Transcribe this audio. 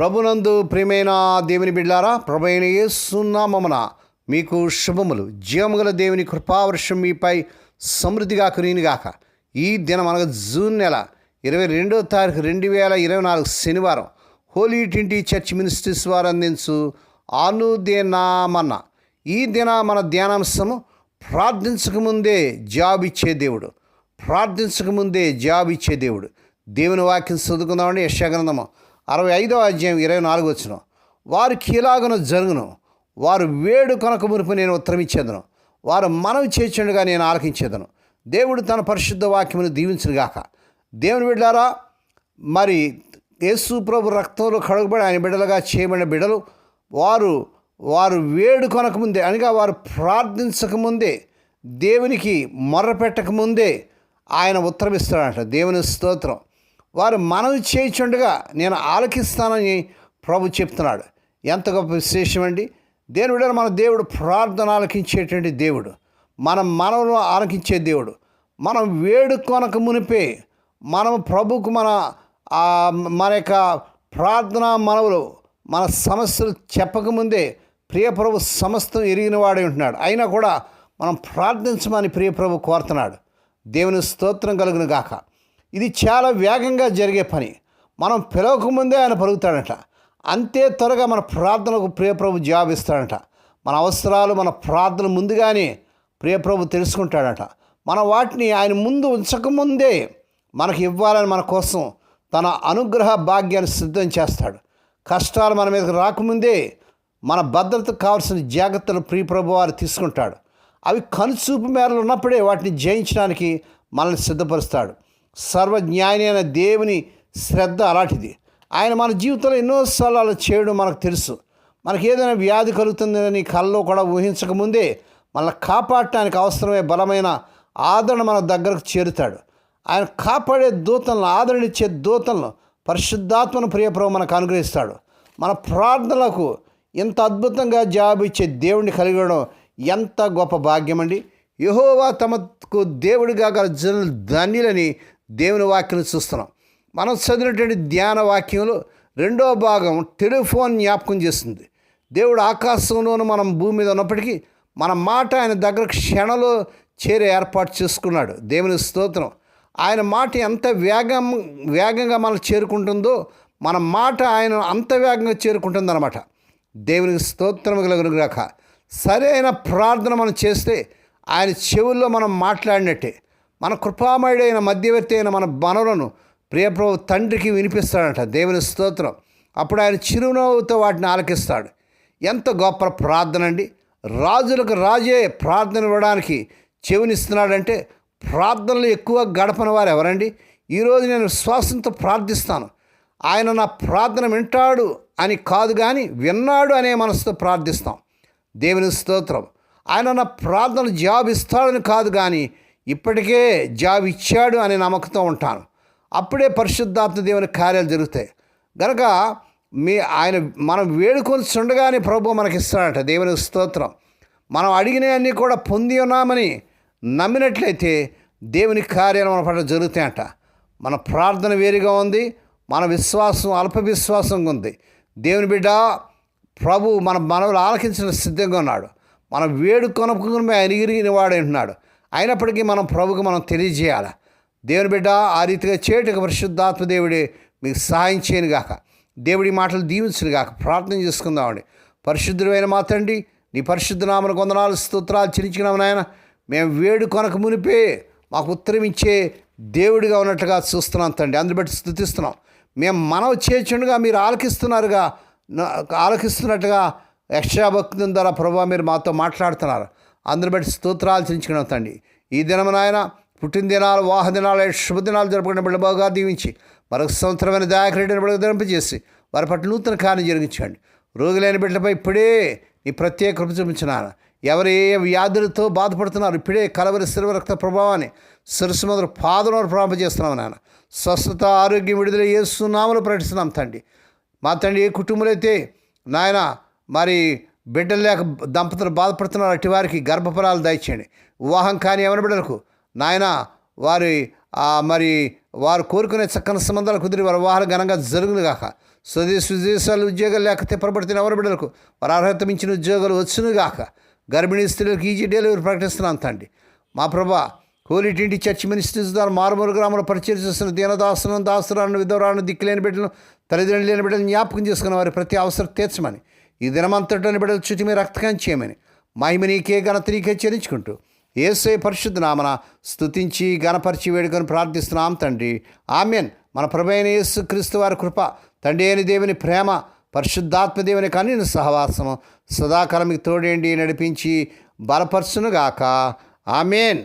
ప్రభునందు ప్రియమైన దేవుని బిడ్డారా ప్రభైన యేసునామమున మీకు శుభములు. జీవముగల దేవుని కృపావర్షం మీపై సమృద్ధిగా కురినిగాక ఈ దినం అనగా జూన్ నెల ఇరవై రెండో తారీఖు రెండు వేల ఇరవై నాలుగు శనివారం హోలీ ట్వంటీ చర్చ్ మినిస్ట్రీస్ వారు అందించు ఆనుదేనామన్న. ఈ దిన మన ధ్యానాంశము ప్రార్థించకముందే జాబ్ ఇచ్చే దేవుడు. ప్రార్థించకముందే జాబ్ ఇచ్చే దేవుడు. దేవుని వాక్యం చదువుకుందామండి యశాగ్రంథము అరవై ఐదో అధ్యాయం ఇరవై నాలుగు వచ్చిన వారికి ఇలాగను జరుగును వారు వేడు కొనక మునుపు నేను ఉత్తరమిచ్చేదను వారు మనవి చేర్చుండగా నేను ఆలకించేదను. దేవుడు తన పరిశుద్ధ వాక్యమును దీవించునుగాక దేవుని బిడ్డారా మరి యేసు ప్రభు రక్తంలో కడుగుబడి ఆయన బిడ్డలుగా చేయబడిన బిడ్డలు వారు వారు వేడుకొనక ముందే అనగా వారు ప్రార్థించకముందే దేవునికి మొర్ర పెట్టకముందే ఆయన ఉత్తరమిస్తాడంట దేవుని స్తోత్రం. వారు మనవి చేయించుండగా నేను ఆలకిస్తానని ప్రభు చెప్తున్నాడు. ఎంత గొప్ప విశేషం అండి? మన దేవుడు ప్రార్థన ఆలకించేటువంటి దేవుడు. మనం మనవులు ఆలకించే దేవుడు. మనం వేడుకొనక మునిపే మనం ప్రభుకు మన మన యొక్క ప్రార్థన మనవులు మన సమస్యలు చెప్పకముందే ప్రియప్రభు సమస్తం ఎరిగిన వాడే ఉంటున్నాడు. అయినా కూడా మనం ప్రార్థించమని ప్రియప్రభు కోరుతున్నాడు. దేవుని స్తోత్రం కలుగును గాక. ఇది చాలా వేగంగా జరిగే పని. మనం పిలవకముందే ఆయన పలుకుతాడట. అంతే త్వరగా మన ప్రార్థనకు ప్రియప్రభు జవాబు ఇస్తాడట మన అవసరాలు మన ప్రార్థన ముందుగానే ప్రియప్రభు తెలుసుకుంటాడట. మన వాటిని ఆయన ముందు ఉంచకముందే మనకి ఇవ్వాలని మన కోసం తన అనుగ్రహ భాగ్యాన్ని సిద్ధం చేస్తాడు. కష్టాలు మన మీదకి రాకముందే మన భద్రతకు కావాల్సిన జాగ్రత్తలు ప్రియప్రభు వారు తీసుకుంటాడు. అవి కనుచూపు మేరలు ఉన్నప్పుడే వాటిని జయించడానికి మనల్ని సిద్ధపరుస్తాడు. సర్వజ్ఞాని అయిన దేవుని శ్రద్ధ అలాంటిది. ఆయన మన జీవితంలో ఎన్నోసార్లు అలా చేయడం మనకు తెలుసు. మనకి ఏదైనా వ్యాధి కలుగుతుందని కళ్ళలో కూడా ఊహించకముందే మనల్ని కాపాడటానికి అవసరమే బలమైన ఆదరణ మన దగ్గరకు చేరుతాడు. ఆయన కాపాడే దూతలను ఆదరణిచ్చే దూతలను పరిశుద్ధాత్మను ప్రియప్రభు మనకు అనుగ్రహిస్తాడు. మన ప్రార్థనలకు ఇంత అద్భుతంగా జాబ్ ఇచ్చే దేవుడిని కలిగడం ఎంత గొప్ప భాగ్యమండి. యహోవా తమకు దేవుడిగా గల జనులు ధన్యులని దేవుని వాక్యం చూస్తున్నాం. మనం చదివినటువంటి ధ్యాన వాక్యంలో రెండో భాగం టెలిఫోన్ జ్ఞాపకం చేస్తుంది. దేవుడు ఆకాశంలోనూ మనం భూమి మీద ఉన్నప్పటికీ మన మాట ఆయన దగ్గర క్షణలో చేరే ఏర్పాటు చేసుకున్నాడు. దేవుని స్తోత్రం. ఆయన మాట ఎంత వేగం వేగంగా మనం చేరుకుంటుందో మన మాట ఆయన అంత వేగంగా చేరుకుంటుందన్నమాట. దేవునికి స్తోత్రం కలుగునుగాక సరైన ప్రార్థన మనం చేస్తే ఆయన చెవుల్లో మనం మాట్లాడినట్టే. మన కృపామయుడైన మధ్యవర్తి అయిన మన మనలను ప్రియప్రభు తండ్రికి వినిపిస్తాడట. దేవుని స్తోత్రం. అప్పుడు ఆయన చిరునవ్వుతో వాటిని ఆలకిస్తాడు. ఎంత గొప్ప ప్రార్థన అండి. రాజులకు రాజే ప్రార్థన ఇవ్వడానికి చెవినిస్తున్నాడంటే ప్రార్థనలు ఎక్కువ గడపని వారు ఎవరండి? ఈరోజు నేను విశ్వాసంతో ప్రార్థిస్తాను. ఆయన నా ప్రార్థన వింటాడు అని కాదు కానీ విన్నాడు అనే మనసుతో ప్రార్థిస్తాం. దేవుని స్తోత్రం. ఆయన నా ప్రార్థన జాబిస్తాడని కాదు కానీ ఇప్పటికే జాబ్ ఇచ్చాడు అనే నమ్మకంతో ఉంటాను. అప్పుడే పరిశుద్ధాత్మ దేవుని కార్యాలు జరుగుతాయి. గనక మీ ఆయన మనం వేడుకొని చూడగానే ప్రభు మనకి ఇస్తాడట దేవుని స్తోత్రం. మనం అడిగినవన్నీ కూడా పొంది ఉన్నామని నమ్మినట్లయితే దేవుని కార్యాలు మన పట్ల జరుగుతాయంట. మన ప్రార్థన వేరుగా ఉంది. మన విశ్వాసం అల్ప విశ్వాసంగా ఉంది. దేవుని బిడ్డ ప్రభు మన మనవులు ఆలకించిన సిద్ధంగా ఉన్నాడు. మనం వేడు కొనుక్కుని అనిగిరిగిన వాడు అంటున్నాడు అయినప్పటికీ మనం ప్రభుకి మనం తెలియజేయాలి? దేవుని బిడ్డ ఆ రీతిగా చేయటకు పరిశుద్ధాత్మ దేవుడే మీకు సహాయం చేయను గాక. దేవుడి మాటలు దీవించను గాక. ప్రార్థన చేసుకుందామండి పరిశుద్ధుడైన మా నీ పరిశుద్ధ నామను కొందనాలు స్తోత్రాలు చిరించుకున్నాము నాయన. మేము వేడు కొనక మునిపే మాకు ఉత్తరం ఇచ్చే దేవుడిగా ఉన్నట్లుగా చూస్తున్నాం తండ్రి. అందుని బట్టి స్థుతిస్తున్నాం. మేము మనవి చేర్చుండగా మీరు ఆలకిస్తున్నారుగా న- ఆలకిస్తున్నట్టుగా యక్షాభక్తుల ద్వారా ప్రభావ మీరు మాతో మాట్లాడుతున్నారు. అందరి బట్టి స్తోత్రాలు చెల్లించుకుని తండ్రి. ఈ దినము నాయన పుట్టినదినాలు వాహదినాలు శుభదినాలు శుభదినాలు జరుపుకునే బిడ్డబాగా దీవించి మరొక సంవత్సరమైన దాయకరెడ్డిని బిడ్డ ధరింపజేసి వారి పట్ల నూతన కార్యం జరిగించండి. రోగులైన బిడ్డలపై ఇప్పుడే ఈ ప్రత్యేక కృప చూపించినాను. ఎవరు ఏ వ్యాధులతో బాధపడుతున్నారు ఇప్పుడే కలవరి శిరవ రక్త ప్రభావాన్ని శిరస్సు మొదలు పాదం ప్రారంభజేస్తున్నాం నాన్న స్వస్థత ఆరోగ్యం విడుదల చేస్తున్నామని ప్రకటిస్తున్నాం తండ్రి. మా తండ్రి ఏ కుటుంబంలో అయితే నాయన మరి బిడ్డలు లేక దంపతులు బాధపడుతున్నారు అట్టి వారికి గర్భఫలాలు దయచేయండి. వివాహం కాని ఎవరి బిడ్డలకు నాయన వారి మరి వారు కోరుకునే చక్కని సంబంధాలు కుదిరి వారి వివాహాలు ఘనంగా జరుగునుగాక స్వదేశ విదేశాలు ఉద్యోగాలు లేక తిప్పబడుతున్న ఎవరి బిడ్డలకు వారి అర్హత మించిన ఉద్యోగాలు వచ్చునుగాక గర్భిణీ స్త్రీలకు ఈజీ డెలివరీ ప్రకటిస్తున్నాం తండ్రి. మా ప్రభా హోలీ టింటి చర్చ్ మినిస్ట్రీస్ ద్వారా మారుమూరు గ్రామంలో పరిచయం చేస్తున్న దీనదాసులను దాసురాలను విధవరాలను దిక్కులేని బిడ్డలను తల్లిదండ్రులు లేని బిడ్డలను జ్ఞాపకం చేసుకున్న వారి ప్రతి అవసరం తీర్చమని ఈ దినమంతటని బిడ్డల చుట్టి మీ రక్తకం చేయమని మహిమనీకే ఘనతనీకే ఘనత చెల్లించుకుంటూ ఏసే పరిశుద్ధ నామన స్తుతించి గణపరిచి వేడుకొని ప్రార్థిస్తున్నాం తండ్రి. ఆమెన్. మన ప్రభైన యేసు క్రీస్తు వారి కృప తండ్రి అయిన దేవుని ప్రేమ పరిశుద్ధాత్మ దేవుని కన్నీని సహవాసము సదాకాలం మీకు తోడేండి నడిపించి బలపరచునుగాక. ఆమెన్.